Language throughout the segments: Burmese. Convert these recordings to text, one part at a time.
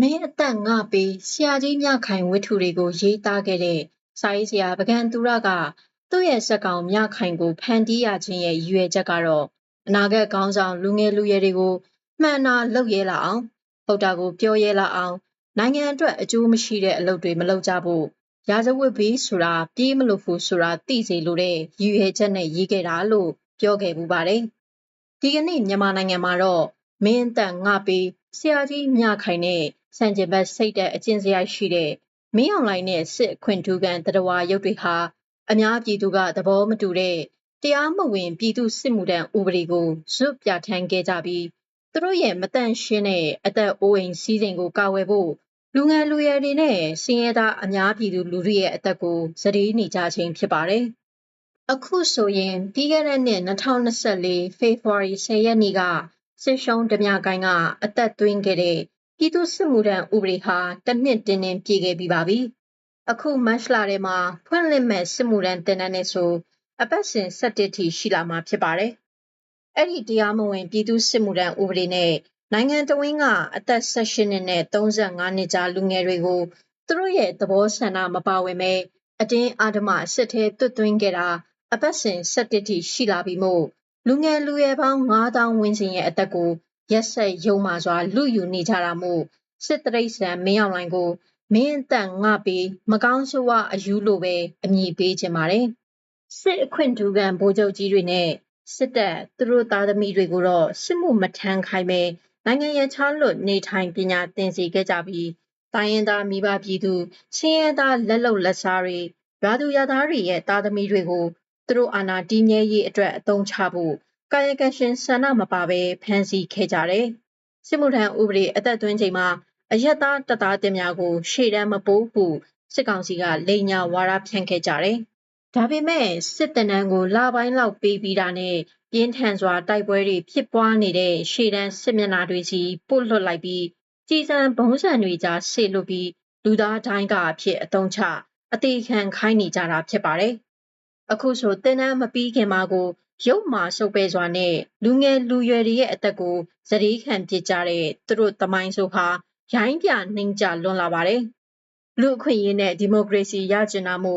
မင်းအသက်ငါပေးဆရာကြီးမြခိုင်ဝတ္ထုတွေကို ရေးသားခဲ့တဲ့စာရေးဆရာပကံသူရကသူ့ရဲ့စက်ကောင်မြခိုင်ကိုဖန်တီးရခြင်းရဲ့ရည်ရွယ်ချက်ကတော့အနာဂတ်ခေါင်းဆောင်လူငယ်လူရွယ်တွေကိုမှန်တာလုပ်ရဲလာအောင်ဟုတ်တာကိုပြောရဲလာအောင်နိုင်ငံအတွက်အကျိုးမရှိတဲ့အလုပ်တွေမလုပ်ကြဖို့ရာဇဝတ်ဘေးဆိုတာပြေးမလို့ဖို့ဆိုတာသိစေလိုတဲ့ရည်ရွယ်ချက်နဲ့ရေးခဲ့တာလို့ပြောခဲ့ပူပါတယ်ဒီကနေ့မြန်မာနိုင်ငံမှာတော့မင်းအသက်ငါပေးဆရာကြီးမြခိုင်နဲ့ စံကျင်ဘတ်စိတ်တဲ့အကျင့်စရိုက်ရှိတဲ့မင်းအောင်လှိုင်နဲ့စစ်အခွင့်ထူးခံတရဝါရုပ်တွေဟာအများပြည်သူကသဘောမတူတဲ့တရားမဝင်ပြည်သူစစ်မှုထမ်းဥပဒေကိုဇွတ်ပြဋ္ဌာန်းခဲ့ကြပြီးသူတို့ရဲ့မတန့်ရှင်းတဲ့အသက်အိုးအိမ်စည်းစိမ်ကိုကာဝယ်ဖို့လူငယ်လူရွယ်တွေနဲ့စင်ရဲသားအများပြည်သူလူထုရဲ့အသက်ကိုစတေးနေကြခြင်းဖြစ်ပါတယ်။အခုဆိုရင်ပြီးခဲ့တဲ့နှစ်2024ဖေဖော်ဝါရီ10ရက်နေ့ကစစ်ရှုံးဓမြကိုင်းကအသက်သွင်းခဲ့တဲ့ ပြည်သူ့စစ်မှုထမ်းဥပဒေဟာတစ်နှစ်တင်းတင်းပြည့်ခဲ့ပြီးပါပြီ။အခုမတ်လထဲမှာဖွင့်လှစ်မဲ့စစ်မှုထမ်းတင်တန်းနဲ့ဆိုအပတ်စဉ်17ထိရှိလာမှာဖြစ်ပါတယ်။အဲ့ဒီတရားမဝင်ပြည်သူ့စစ်မှုထမ်းဥပဒေနဲ့နိုင်ငံတော်ဝင်ကအသက်18နှစ်နဲ့35နှစ်ကြားလူငယ်တွေကိုသူတို့ရဲ့သဘောဆန္ဒမပါဝင်ပဲအတင်းအာဓမစစ်ထဲတွတ်သွင်းခဲ့တာအပတ်စဉ်17ထိရှိလာပြီမို့လူငယ်လူရွယ်ပေါင်း9000ဝန်းကျင်ရဲ့အသက်ကို ရက်ဆက်ယုံမာစွာလူယူနေကြတာမို့စစ်တရိษံမင်းအောင်လှိုင်ကိုမင်းအသက်ငါပေးမကောင်းဆိုးဝအယူလိုပဲအမည်ပေးခြင်းပါတယ်စစ်အခွင့်ထူးခံဗိုလ်ချုပ်ကြီးတွေနဲ့စစ်တပ်သူတို့သားသမီးတွေကိုတော့စစ်မှုမထမ်းခိုင်းပဲနိုင်ငံရခြားလွတ်နေထိုင်ပညာသင်စီခဲ့ကြပြီးတိုင်းရင်းသားမိဘပြည်သူချင်းရဲသားလက်လုံလက်စားတွေရွာသူရွာသားတွေရဲ့သားသမီးတွေကိုသူတို့အာဏာတည်မြဲရေးအတွက်အသုံးချဖို့ ကာယကံရှင်ဆန္ဒမပါဘဲဖမ်းဆီးခဲ့ကြတယ်။စစ်မှုထမ်းဥပဒေအသက်သွင်းချိန်မှာအယက်သားတပ်သားတင်များကို ရှေ့တန်းမပိုးဘူးစစ်ကောင်စီကလိန်ညာဝါဒဖြန့်ခဲ့ကြတယ်။ဒါပေမဲ့စစ်တနန်းကိုလပိုင်းလောက်ပေးပြီးတာနဲ့ပြင်းထန်စွာတိုက်ပွဲတွေဖြစ်ပွားနေတဲ့ရှေ့တန်းစစ်မျက်နှာတွေစီပို့လွှတ်လိုက်ပြီးကြည်စံဘုံစံတွေကြားဆေလွတ်ပြီးလူသားတိုင်းကအဖြစ်အတုံးချအသေးခံခိုင်းနေကြတာဖြစ်ပါတယ်။အခုဆိုတင်နန်းမပြီးခင်မှာကို ရုပ်မာဆုပ်ပဲစွာနဲ့လူငယ်လူရွယ်တွေရဲ့အသက်ကိုဇရီးခံပစ်ကြတဲ့သူတို့တမိုင်းဆိုဟာရိုင်းပြနှိမ့်ကြလွန်လာပါတယ်။လူအခွင့်အရေးနဲ့ဒီမိုကရေစီရကျင်နာမှု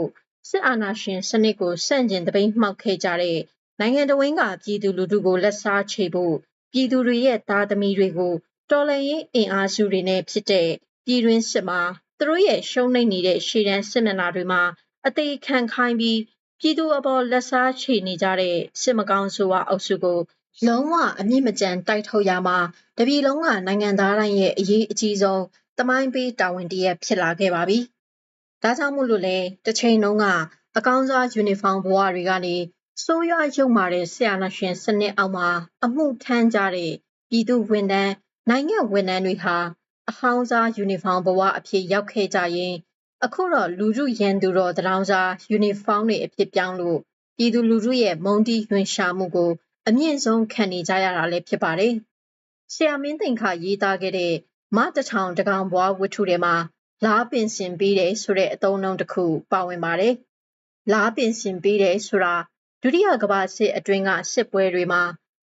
စစ်အာဏာရှင်စနစ်ကိုဆန့်ကျင်တပိတ်မှောက်ခဲ့ကြတဲ့နိုင်ငံတော်ဝန်ကပြည်သူလူထုကိုလက်စားချေဖို့ပြည်သူတွေရဲ့သားသမီးတွေကိုတော်လှန်ရေးအင်အားစုတွေနဲ့ဖြစ်တဲ့ပြည်တွင်းစစ်မှာသူတို့ရဲ့ရှုံးနိမ့်နေတဲ့ရှေ့တန်းစစ်မျက်နှာတွေမှာအသေးခံခိုင်းပြီး ပြည်သူအပေါ်လက်စားချေနေကြတဲ့စစ်မကောင်းဆိုဝါအုပ်စုကိုလုံးဝအမြင့်မကျန်တိုက်ထုတ်ရမှာတပြည်လုံးကနိုင်ငံသားတိုင်းရဲ့အရေးအကြီးဆုံးတမိုင်းပေးတာဝန်တရက်ဖြစ်လာခဲ့ပါပြီ။ဒါကြောင့်မို့လို့လေတစ်ချိန်လုံးကအကောင်းစားယူနီဖောင်းဘဝတွေကနေစိုးရွရုံမာတဲ့ဆရာနာရှင်စနစ်အောက်မှာအမှုထမ်းကြတဲ့ပြည်သူဝန်ထမ်းနိုင်ငံဝန်ထမ်းတွေဟာအဟောင်းစားယူနီဖောင်းဘဝအဖြစ်ရောက်ခဲ့ကြရင် အခုတော့လူမှုရန်သူတော်တရောင်းစားယူနီဖောင်းတွေအဖြစ်ပြောင်းလို့ပြည်သူလူထုရဲ့မုံတီးယွင်ရှာမှုကို အမြင့်ဆုံးခံနေကြရတာလည်းဖြစ်ပါတယ်။ဆရာမင်းသိင်ခရေးသားခဲ့တဲ့မတထောင်တကောင်ဘွားဝတ္ထုထဲမှာလားပင်စင်ပေးတယ်ဆိုတဲ့အသုံးအနှုန်းတစ်ခုပါဝင်ပါတယ်။လားပင်စင်ပေးတယ်ဆိုတာဒုတိယကမ္ဘာစစ်အတွင်းကစစ်ပွဲတွေမှာ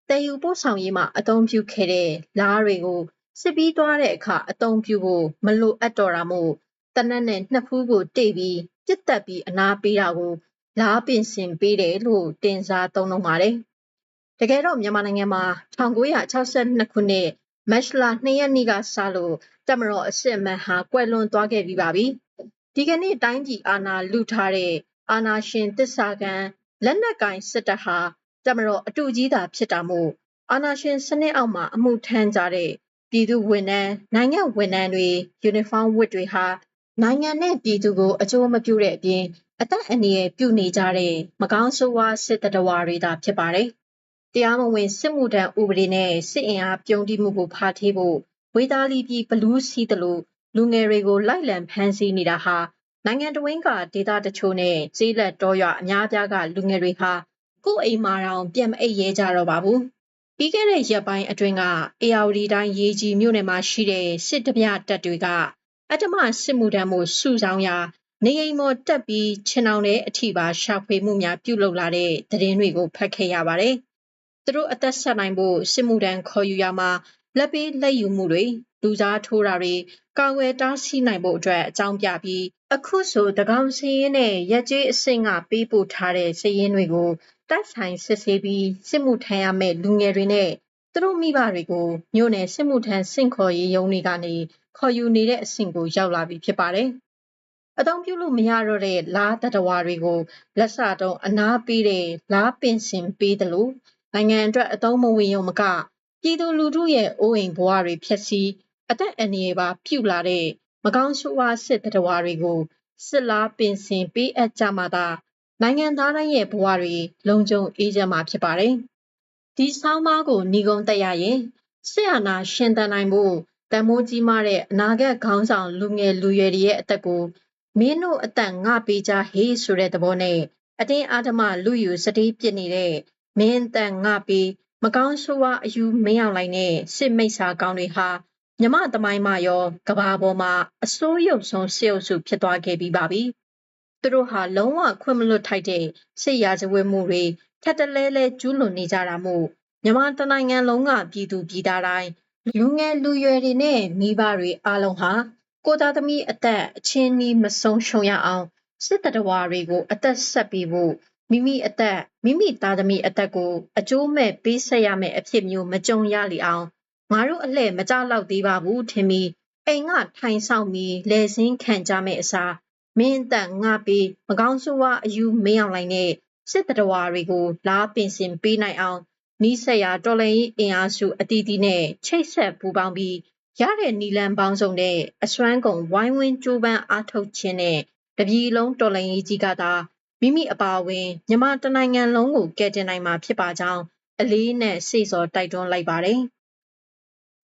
တည်ယူပို့ဆောင်ရေးမှာအသုံးပြုခဲ့တဲ့လားတွေကိုစစ်ပြီးသွားတဲ့အခါအသုံးပြုဖို့မလိုအပ်တော့တာမို့ တနက်နဲ့နှစ်ဖူးကိုတိတ်ပြီးပြစ်တက်ပြီးအနာပေးတာကိုလားပင်စင်ပေးတယ်လို့တင်စားသုံးနှုန်းပါတယ်။တကယ်တော့မြန်မာနိုင်ငံမှာ1962ခုနှစ်မတ်လ2ရက်နေ့ကစလို့တမတော်အစစ်အမှန်ဟာကွယ်လွန်သွားခဲ့ပြီးပါပြီ။ဒီကနေ့တိုင်းပြည်အာဏာလုထားတဲ့အာဏာရှင်တစ္ဆာကံလက်နက်ကင်စစ်တပ်ဟာတမတော်အတူကြီးသာဖြစ်တာမို့အာဏာရှင်စနစ်အောက်မှာအမှုထမ်းကြတဲ့ပြည်သူဝန်ထမ်းနိုင်ငံဝန်ထမ်းတွေယူနီဖောင်းဝတ်တွေဟာ နိုင်ငံနဲ့ပြည်သူကို အကျိုးမပြုတဲ့အပြင် အသက်အန္တရာယ်ပြုနေကြတဲ့ မကောင်းဆိုးဝါး စစ်တဝါတွေသာ ဖြစ်ပါတယ်။တရားမဝင် စစ်မှုထမ်းဥပဒေနဲ့ စစ်အင်အားပြုံးတိမှုကို ဖာထေးဖို့ ဝေသားလီပြည်ဘလူးစီးတလို့လူငယ်တွေကို လိုက်လံဖမ်းဆီးနေတာဟာ နိုင်ငံတော်ဝန်ကဒေတာတချို့နဲ့ ကျေးလက်တော်ရွာ အများပြားက လူငယ်တွေဟာ ကိုယ်အိမ်မှာတောင် ပြန်မအိပ်ရဲကြတော့ပါဘူး။ပြီးခဲ့တဲ့ ရက်ပိုင်းအတွင်းကအေယာဝတီတိုင်း ရေကြီးမြို့နယ်မှာရှိတဲ့ စစ်တပြတပ်တွေက အတ္တမစစ်မှုထမ်းမှုစုဆောင်ရာနေအိမ်မော်တက်ပြီးခြင်အောင်တဲ့အထိပါရှာဖွေမှုများပြုလုပ်လာတဲ့သတင်းတွေကိုဖတ်ခဲ့ရပါတယ်။သူတို့အသက်ဆက်နိုင်ဖို့စစ်မှုထမ်းခေါ်ယူရမှာလက်ပေးလက်ယူမှုတွေလူစားထိုးတာတွေကာဝယ်တားဆီးနိုင်ဖို့အတွက်အကြောင်းပြပြီးအခုဆိုတကောင်စည်ရင်နဲ့ရက်ကျေးအဆင့်ကပေးပို့ထားတဲ့စည်ရင်တွေကိုတိုက်ဆိုင်စစ်ဆေးပြီးစစ်မှုထမ်းရမယ့်လူငယ်တွေနဲ့သူတို့မိဘတွေကိုမြို့နယ်စစ်မှုထမ်းစင့်ခေါ်ရေးရုံးတွေကနေ ခေါ်ယူနေတဲ့အဆင့်ကိုရောက်လာပြီဖြစ်ပါတယ်။အသုံးပြုလို့မရတော့တဲ့လားတတဝါတွေကိုလက်စတုံးအနာပေးတဲ့လားပင်စင်ပေးတယ်လို့နိုင်ငံအတွက်အသုံးမဝင်ရုံမကပြည်သူလူထုရဲ့အိုးအိမ်ဘဝတွေဖျက်ဆီးအသက်အန္တရာယ်ပါပြုလာတဲ့မကောင်းဆိုးဝါးစစ်တတဝါတွေကိုစစ်လားပင်စင်ပေးအပ်ကြမှာသာနိုင်ငံသားတိုင်းရဲ့ဘဝတွေလုံခြုံအေးချမ်းမှာဖြစ်ပါတယ်။ဒီဆောင်းပါးကိုညီကုန်းတက်ရရင်စစ်အာဏာရှင်တန်နိုင်ဖို့ တမိုးကြီးမားတဲ့အနာဂတ်ခေါင်းဆောင်လူငယ်လူရွယ်တွေရဲ့အသက်ကိုမင်းတို့အသက်ငါပေးကြဟေးဆိုတဲ့သဘောနဲ့အတင်းအာဓမ္မလူယူစတိပြစ်နေတဲ့မင်းတန်ငါပေးမကောင်းဆိုးဝါးအယူမင်းအောင်လိုက်တဲ့စစ်မိတ်ဆာကောင်းတွေဟာမြမသမိုင်းမှာရောကဘာပေါ်မှာအစိုးရုပ်ဆုံးစစ်အုပ်စုဖြစ်သွားခဲ့ပြီးပါပြီ။သူတို့ဟာလုံးဝခွင့်မလွတ်ထိုက်တဲ့စစ်ရာဇဝတ်မှုတွေထက်တလဲလဲကျူးလွန်နေကြတာမို့မြမတနိုင်ငံလုံးကပြည်သူပြည်သားတိုင်း လူငယ်လူရွယ်တွေနဲ့မိဘတွေအားလုံးဟာကိုသားသမီးအသက်အချင်းနီးမဆုံးရှုံးရအောင်စစ်တတဝါတွေကို အသက်ဆက်ပြီးဖို့မိမိအသက်မိမိသားသမီးအသက်ကိုအကျိုးမဲ့ပေးဆက်ရမယ့်အဖြစ်မျိုးမကြုံရလေအောင်ငါတို့အလှဲ့မကြတော့သေးပါဘူးထင်ပြီးအိမ်ကထိုင်ဆောင်ပြီးလဲစင်းခံကြမယ့်အစားမင်းတန်ငါပြီးမကောင်းဆိုးဝါအယူမင်းအောင်လိုက်နဲ့စစ်တဝါတွေကိုလားပင်စင်ပေးနိုင်အောင် နီးစက်ရာတော်လှန်ရေးအင်အားစုအသီးသီးနဲ့ချိတ်ဆက်ပူးပေါင်းပြီးရတဲ့နီလန်ပေါင်းစုံနဲ့အစွမ်းကုန်ဝိုင်းဝန်းကြိုးပမ်းအားထုတ်ခြင်းနဲ့တပြည်လုံးတော်လှန်ရေးကြီးကသာမိမိအပါအဝင်မြမတနိုင်ငံလုံးကိုကယ်တင်နိုင်မှာဖြစ်ပါကြောင်းအလေးနဲ့စိတ်စော်တိုက်တွန်းလိုက်ပါတယ်။